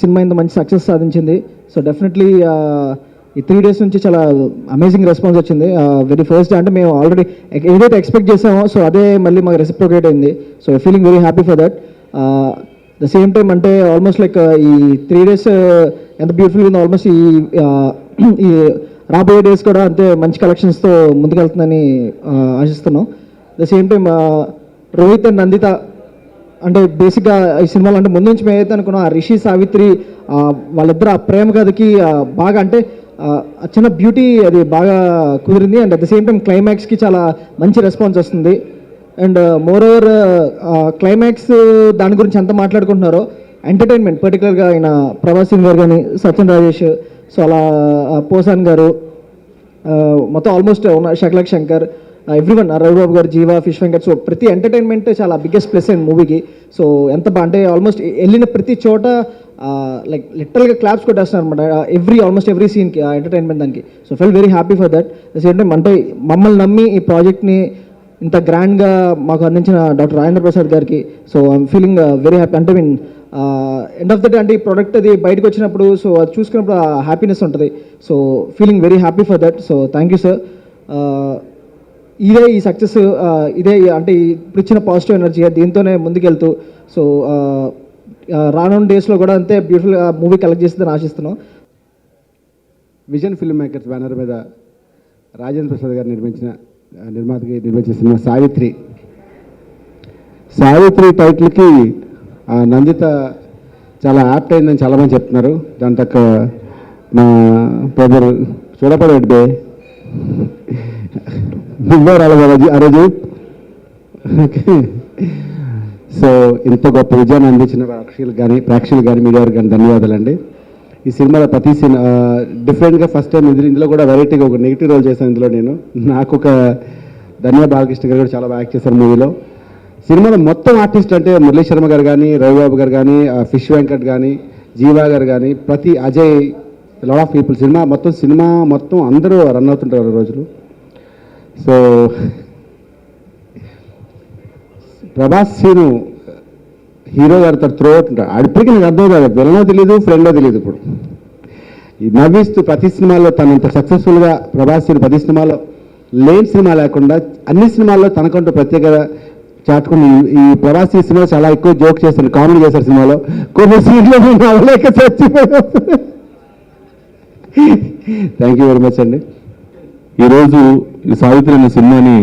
Cinema ఇంత మంచి success సాధించింది. సో డెఫినెట్లీ uh, ఈ త్రీ డేస్ నుంచి చాలా అమేజింగ్ రెస్పాన్స్ వచ్చింది. Uh, వెరీ ఫస్ట్ అంటే మేము ఆల్రెడీ ఏదైతే ఎక్స్పెక్ట్ చేసామో సో అదే మళ్ళీ మాకు రెసిప్రోకేట్ అయింది. So feeling very happy for that the same time అంటే ఆల్మోస్ట్ లైక్ uh, ఈ త్రీ డేస్ ఎంత బ్యూటిఫుల్ ఉందో ఆల్మోస్ట్ ఈ ఈ రాబోయే డేస్ కూడా అంతే మంచి కలెక్షన్స్తో ముందుకెళ్తుందని ఆశిస్తున్నాం. The same time Rohit and Nanditha అంటే బేసిక్గా ఈ సినిమాలో అంటే ముందు నుంచి మేము ఏదైతే అనుకున్నాం ఆ రిషి సావిత్రి వాళ్ళిద్దరు ఆ ప్రేమ కథకి బాగా అంటే చిన్న బ్యూటీ అది బాగా కుదిరింది. And at the same time క్లైమాక్స్కి చాలా మంచి రెస్పాన్స్ వస్తుంది. అండ్ మోర్ ఓవర్ క్లైమాక్స్ దాని గురించి ఎంత మాట్లాడుకుంటున్నారో ఎంటర్టైన్మెంట్ పర్టికులర్గా ఆయన ప్రభాస్ సింగ్ గారు కానీ సత్యన్ రాజేష్ సో అలా పోసాన్ గారు మొత్తం ఆల్మోస్ట్ ఉన్న Shakalaka Shankar Uh, everyone Raghubabu uh, గారు జీవ ఫిష్ వెంకట్ సో ప్రతి ఎంటర్టైన్మెంట్ చాలా బిగ్గెస్ట్ ప్లస్ అండ్ మూవీకి సో ఎంత బా అంటే ఆల్మోస్ట్ వెళ్ళిన ప్రతి చోట లైక్ లిటరల్గా క్లాప్స్ కొట్టేస్తున్నారు అనమాట ఎవ్రీ ఆల్మోస్ట్ ఎవ్రీ సీన్కి ఆ ఎంటర్టైన్మెంట్ దానికి. So felt very happy for that అంటే అంటే మమ్మల్ని నమ్మి ఈ ప్రాజెక్ట్ని ఇంత గ్రాండ్గా మాకు అందించిన డాక్టర్ రాజేంద్ర ప్రసాద్ గారికి so I'm feeling very happy అంటే mean end of the day అంటే ఈ ప్రోడక్ట్ అది బయటకు వచ్చినప్పుడు సో అది చూసుకున్నప్పుడు హ్యాపీనెస్ ఉంటుంది. So feeling very happy for that so thank you sir ఇదే ఈ సక్సెస్ ఇదే అంటే ఇప్పుడు ఇచ్చిన పాజిటివ్ ఎనర్జీ దీంతోనే ముందుకెళ్తూ సో రానున్న డేస్లో కూడా అంతే బ్యూటిఫుల్ మూవీ కలెక్ట్ చేస్తుందని ఆశిస్తున్నాం. విజన్ ఫిల్మ్ మేకర్స్ బ్యానర్ మీద రాజేంద్ర ప్రసాద్ గారు నిర్మించిన నిర్మాతకి నిర్మించిన సినిమా సావిత్రి సావిత్రి టైటిల్కి నందిత చాలా యాప్ట్ అయిందని చాలామంది చెప్తున్నారు. దాని తక్క మా బ్రదర్ చూడపడే నువ్వే రాలేదు ఆ రోజు ఆ రోజు సో ఇంత గొప్ప విజయాన్ని అందించిన ప్రేక్షకులకు కానీ ప్రేక్షకులు కానీ మీడియా వారు కానీ ధన్యవాదాలండి. ఈ సినిమాలో ప్రతి సినిమా డిఫరెంట్గా ఫస్ట్ టైం ఇందులో ఇందులో కూడా వెరైటీగా ఒక నెగిటివ్ రోల్ చేశాను ఇందులో నేను. నాకు ఒక ధన్య బాలకృష్ణ గారు కూడా చాలా బాగా యాక్ట్ చేశారు మూవీలో. సినిమాలో మొత్తం ఆర్టిస్ట్ అంటే మురళీ శర్మ గారు కానీ రవిబాబు గారు కానీ ఫిష్ వెంకట్ కానీ జీవా గారు కానీ ప్రతి Ajay lot of people cinema మొత్తం సినిమా మొత్తం అందరూ రన్ అవుతుంటారు ఆ రోజులు. సో ప్రభాస్ సీను హీరో గారితో త్రో అవుట్ ఉంటాడు. అడిప్పటికీ నాకు అర్థం కాదు విలనో తెలియదు ఫ్రెండో తెలియదు ఇప్పుడు. ఈ నవ్విస్తూ ప్రతి సినిమాలో తను ఇంత సక్సెస్ఫుల్గా ప్రభాస్ సీను ప్రతి సినిమాలో లేని సినిమా లేకుండా అన్ని సినిమాల్లో తనకంటూ ప్రత్యేక చాటుకుని ఈ- ప్రభాస్ ఈ సినిమా చాలా ఎక్కువ జోక్ చేశారు కామెడీ చేశారు సినిమాలో. కొన్ని సీన్లో నేను నవ్వలేక చచ్చిపోయాను థ్యాంక్ యూ వెరీ మచ్ అండి. ఈరోజు ఈ సావిత్రి అనే సినిమాని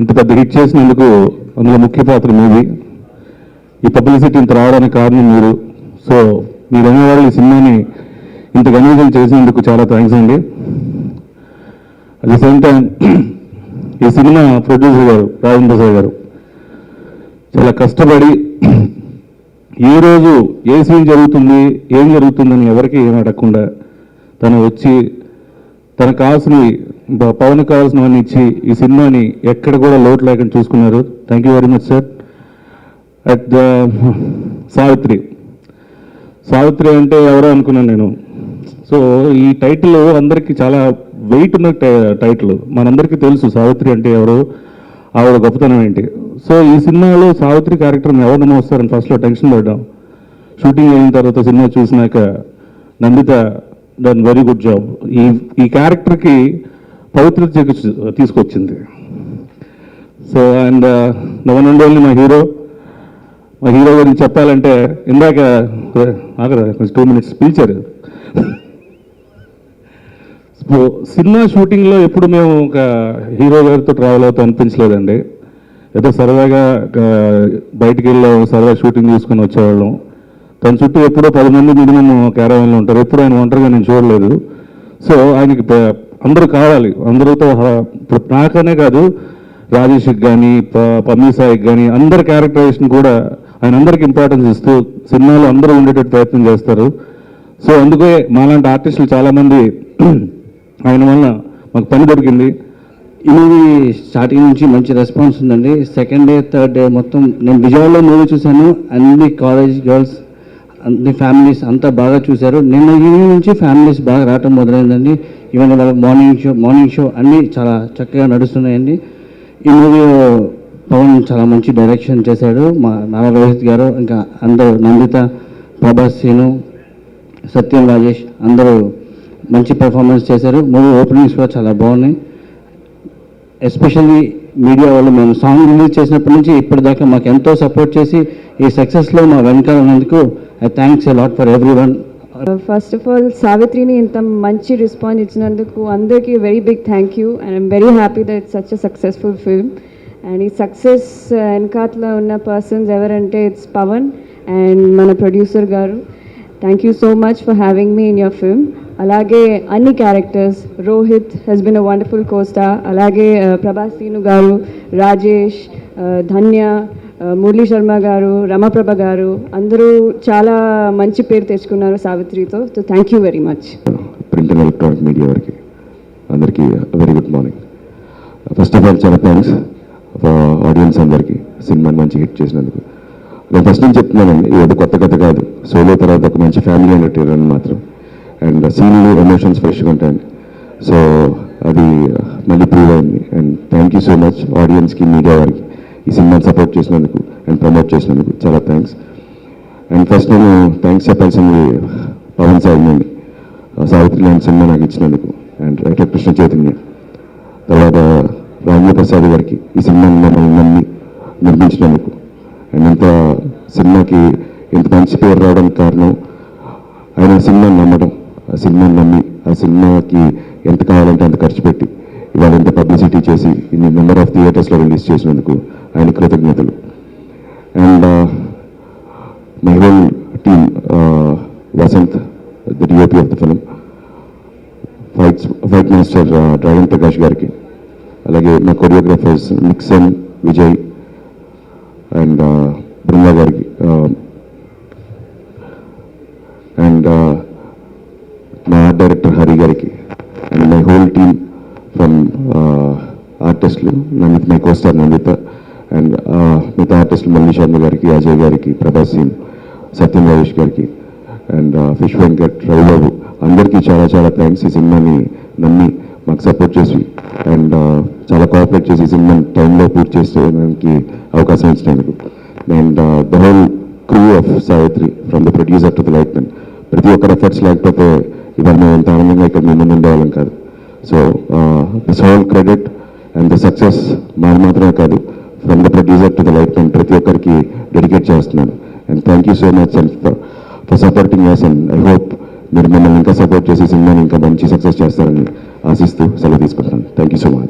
ఇంత పెద్ద హిట్ చేసినందుకు అందులో ముఖ్య పాత్ర మీది. ఈ పబ్లిసిటీ ఇంత రావడానికి కారణం మీరు. సో మీరు అనేవాళ్ళు ఈ సినిమాని ఇంత ఘనీజం చేసినందుకు చాలా థ్యాంక్స్ అండి. అట్ ద సేమ్ టైం ఈ సినిమా ప్రొడ్యూసర్ గారు రాజన్ ప్రసాద్ గారు చాలా కష్టపడి ఏ రోజు ఏ సీన్ జరుగుతుంది ఏం జరుగుతుందని ఎవరికి ఏం అడగకుండా తను వచ్చి తనకు కావాల్సినవి పవన్ కావాల్సినవన్నీ ఇచ్చి ఈ సినిమాని ఎక్కడ కూడా లోటు లేకుండా చూసుకున్నారు. Thank you very much sir at the Savitri. Savitri అంటే ఎవరో అనుకున్నాను నేను. సో ఈ టైటిల్ అందరికీ చాలా వెయిట్ ఉన్న టైటిల్ మనందరికీ తెలుసు సావిత్రి అంటే ఎవరు ఆవిడ గొప్పతనం ఏంటి. సో ఈ సినిమాలో సావిత్రి క్యారెక్టర్ని ఎవరు నమ్మొస్తారని ఫస్ట్లో టెన్షన్ పడ్డాం. షూటింగ్ అయిన తర్వాత సినిమా చూసినాక Nanditha done very good job ఈ ఈ క్యారెక్టర్కి పవిత్ర తీసుకొచ్చింది. So and Navan and only మా హీరో మా హీరో గురించి చెప్పాలంటే ఇందాక ఆగరా కొంచెం టూ మినిట్స్ పిలిచారు. సో సినిమా షూటింగ్లో ఎప్పుడు మేము ఒక హీరో గారితో ట్రావెల్ అవుతా అనిపించలేదండి. ఏదో సరదాగా uh, బయటికి వెళ్ళి సరదా షూటింగ్ తీసుకొని వచ్చేవాళ్ళం. తన చుట్టూ ఎప్పుడో పది మంది మినిమం క్యారవాన్లో ఉంటారు. ఎప్పుడు ఆయన ఒంటరిగా నేను చూడలేదు. సో ఆయనకి అందరూ కావాలి. అందరితో ఇప్పుడు నాకనే కాదు రాజేష్కి కానీ పమ్మీ సాయికి కానీ అందరి క్యారెక్టరైజేషన్ కూడా ఆయన అందరికి ఇంపార్టెన్స్ ఇస్తూ సినిమాలో అందరూ ఉండేటట్టు ప్రయత్నం చేస్తారు. సో అందుకే మాలాంటి ఆర్టిస్టులు చాలామంది ఆయన వల్ల మాకు పని దొరికింది. ఈ మూవీ స్టార్టింగ్ నుంచి మంచి రెస్పాన్స్ ఉందండి. సెకండ్ డే థర్డ్ డే మొత్తం నేను విజయవాడలో మూవీ చూశాను. అన్ని కాలేజ్ గర్ల్స్ అన్ని ఫ్యామిలీస్ అంతా బాగా చూశారు. నిన్న ఈవినింగ్ నుంచి ఫ్యామిలీస్ బాగా రావటం మొదలైందండి. ఈవెన్ వాళ్ళ మార్నింగ్ షో మార్నింగ్ షో అన్నీ చాలా చక్కగా నడుస్తున్నాయండి. ఈ మూవీ పవన్ చాలా మంచి డైరెక్షన్ చేశాడు. మా నారా రోహిత్ గారు ఇంకా అందరూ నందిత ప్రభాస్ సీను సత్యం రాజేష్ అందరూ మంచి పెర్ఫార్మెన్స్ చేశారు. మూవీ ఓపెనింగ్స్ కూడా చాలా బాగున్నాయి. ఎస్పెషల్లీ మీడియా వాళ్ళు మేము సాంగ్ రిలీజ్ చేసినప్పటి నుంచి ఇప్పటిదాకా మాకు ఎంతో సపోర్ట్ చేసి ఈ సక్సెస్లో మా వెనకాల ఉన్నందుకు I thanks a lot for every one first of all సావిత్రిని ఇంత మంచి రెస్పాన్స్ ఇచ్చినందుకు అందరికీ very big thank you and I'm very happy that it's such a successful film and ఈ సక్సెస్ వెనకాతలో ఉన్న పర్సన్స్ ఎవరంటే ఇట్స్ పవన్ అండ్ మన ప్రొడ్యూసర్ గారు. Thank you so much for having me in your film అలాగే అన్ని characters Rohit he's been a wonderful costar అలాగే uh, Prabhas scene గారు రాజేష్ ధన్య మురళీ శర్మ గారు రమప్రభ గారు అందరూ చాలా మంచి పేరు తెచ్చుకున్నారు సావిత్రితో. So thank you very much print and electronic media వారికి అందరికీ very good morning first of all చాలా థ్యాంక్స్ ఆడియన్స్ అందరికీ సినిమాని మంచి హిట్ చేసినందుకు. నేను ఫస్ట్ నుంచి చెప్తున్నానండి ఏదో కొత్త కథ కాదు సోలో తర్వాత ఒక మంచి ఫ్యామిలీ ఎంటర్టైనర్ అని మాత్రం. అండ్ సీన్లు ఎమోషన్స్ ఫ్రెష్గా ఉంటాయండి సో అది మళ్ళీ ప్రూవ్ అయింది. And thank you so much ఆడియన్స్కి మీడియా వారికి. ఈ సినిమాని సపోర్ట్ చేసినందుకు అండ్ ప్రమోట్ చేసినందుకు చాలా థ్యాంక్స్ అండ్ ఫస్ట్ నేను థ్యాంక్స్ చెప్పాల్సింది పవన్ సార్ సావిత్రి లాంటి సినిమా నాకు ఇచ్చినందుకు. And writer Krishna Chaitanya. తర్వాత రాజేంద్ర ప్రసాద్ గారికి ఈ సినిమాని మమ్మల్ని నమ్మి నిర్మించినందుకు. అండ్ ఇంత సినిమాకి ఇంత మంచి పేరు రావడానికి కారణం ఆయన సినిమాని నమ్మడం. ఆ సినిమాని నమ్మి ఆ సినిమాకి ఎంత కావాలంటే అంత ఖర్చు పెట్టి ఇవాళ ఇంత పబ్లిసిటీ చేసి ఇన్ని నెంబర్ ఆఫ్ థియేటర్స్లో రిలీజ్ చేసినందుకు ఆయన కృతజ్ఞతలు. And my whole team Vasant the DOP of the film fight fight master Dragon Prakash గారికి అలాగే మా choreographers Nixon Vijay and Brinda గారికి అండ్ మా ఆర్ట్ డైరెక్టర్ హరి గారికి and my whole team from ఆర్టిస్టులు Nanditha my costar Nanditha and మిగతా ఆర్టిస్టులు మల్లి శర్మ గారికి అజయ్ గారికి ప్రభాస్ సింగ్ సత్యం రాజేష్ గారికి and uh, fish Venkat Ravibabu అందరికీ చాలా చాలా థ్యాంక్స్ ఈ సినిమాని నమ్మి మాకు సపోర్ట్ చేసి అండ్ uh, చాలా కోఆపరేట్ చేసి ఈ సినిమాని టైంలో పూర్తి చేసేదానికి అవకాశం ఇచ్చినందుకు. And the whole crew of Savitri from the producer to the lightmen ప్రతి ఒక్కరి ఎఫర్ట్స్ లేకపోతే ఇవాళ మేము ఎంత ఆనందంగా ఇక్కడ మీ ముందు ఉండేవాళ్ళం కాదు. So this all credit and the success మాది మాత్రమే కాదు. From the producer to the lightmen ప్రతి ఒక్కరికి డెడికేట్ చేస్తున్నాను. And thank you so much and for supporting us and I hope మీరు మమ్మల్ని ఇంకా సపోర్ట్ చేసి సినిమాని ఇంకా మంచి సక్సెస్ చేస్తారని ఆశిస్తూ సెలవు తీసుకుంటాను థ్యాంక్ యూ సో మచ్